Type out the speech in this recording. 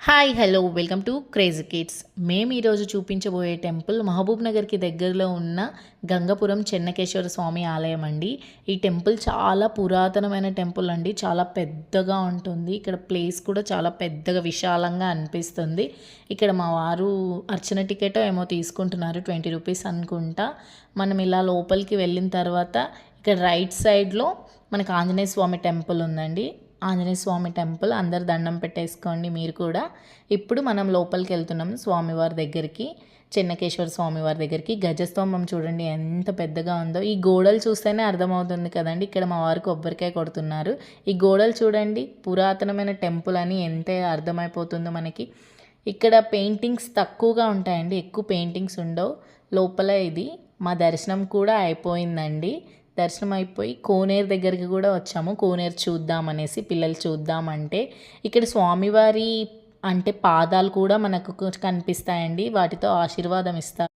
Hi hello welcome to crazy kids. మేము ఈరోజు చూపించబోయే టెంపుల్ మహబూబ్ నగర్కి దగ్గరలో ఉన్న గంగపురం చెన్నకేశ్వర స్వామి ఆలయం అండి. ఈ టెంపుల్ చాలా పురాతనమైన టెంపుల్ అండి. చాలా పెద్దగా ఉంటుంది. ఇక్కడ ప్లేస్ కూడా చాలా పెద్దగా విశాలంగా అనిపిస్తుంది. ఇక్కడ మా వారు అర్చన టికెట్ ఏమో తీసుకుంటున్నారు ట్వంటీ రూపీస్ అనుకుంటా. మనం ఇలా లోపలికి వెళ్ళిన తర్వాత ఇక్కడ రైట్ సైడ్లో మనకు ఆంజనేయ స్వామి టెంపుల్ ఉందండి. ఆంజనేయ స్వామి టెంపుల్ అందరు దండం పెట్టేసుకోండి మీరు కూడా. ఇప్పుడు మనం లోపలికి వెళ్తున్నాం స్వామివారి దగ్గరికి చెన్నకేశ్వర స్వామివారి దగ్గరికి. గజస్తంభం చూడండి ఎంత పెద్దగా ఉందో. ఈ గోడలు చూస్తేనే అర్థమవుతుంది కదండి ఇక్కడ మా వారు కొబ్బరికాయ కొడుతున్నారు. ఈ గోడలు చూడండి పురాతనమైన టెంపుల్ అని ఎంత అర్థమైపోతుందో మనకి. ఇక్కడ పెయింటింగ్స్ తక్కువగా ఉంటాయండి ఎక్కువ పెయింటింగ్స్ ఉండవు. లోపల ఇది మా దర్శనం కూడా అయిపోయిందండి. దర్శనం అయిపోయి కోనేరు దగ్గరికి కూడా వచ్చాము. కోనేరు చూద్దాం అనేసి పిల్లలు చూద్దామంటే ఇక్కడ స్వామివారి అంటే పాదాలు కూడా మనకు కనిపిస్తాయండి. వాటితో ఆశీర్వాదం ఇస్తారు